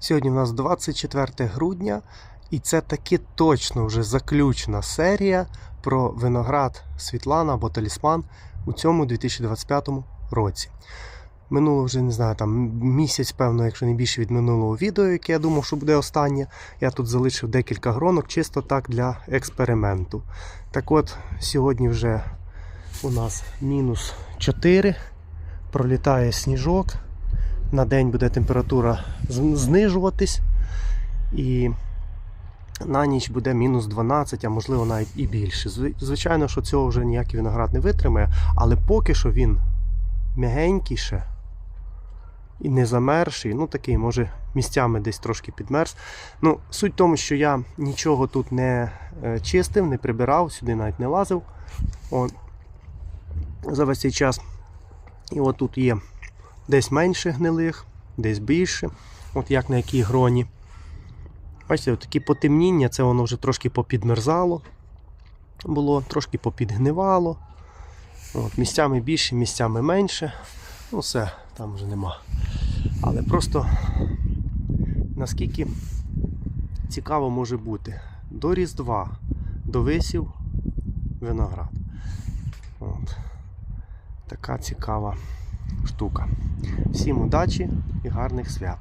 Сьогодні у нас 24 грудня, і це таки точно вже заключна серія про виноград Світлана або Талісман у цьому 2025 році. Минуло вже не знаю, там місяць, певно, якщо не більше від минулого відео, яке я думав, що буде останнє. Я тут залишив декілька гронок, чисто так для експерименту. Так от, сьогодні вже у нас мінус 4, пролітає сніжок. На день буде температура знижуватись. І на ніч буде мінус 12, а можливо навіть і більше. Звичайно, що цього вже ніякий виноград не витримає, але поки що він м'ягенький і не замерзший. Ну такий, може, місцями десь трошки підмерз. Ну, суть в тому, що я нічого тут не е, чистив, не прибирав, сюди навіть не лазив. От. За весь цей час. І от тут є десь менше гнилих, десь більше. От як на якій гроні. Бачите, такі потемніння, це воно вже трошки попідмерзало. Було, трошки попідгнивало. От, місцями більше, місцями менше. Ну все, там вже нема. Але просто наскільки цікаво може бути до Різдва, до висів виноград. От. Така цікава штука. Всім удачі і гарних свят!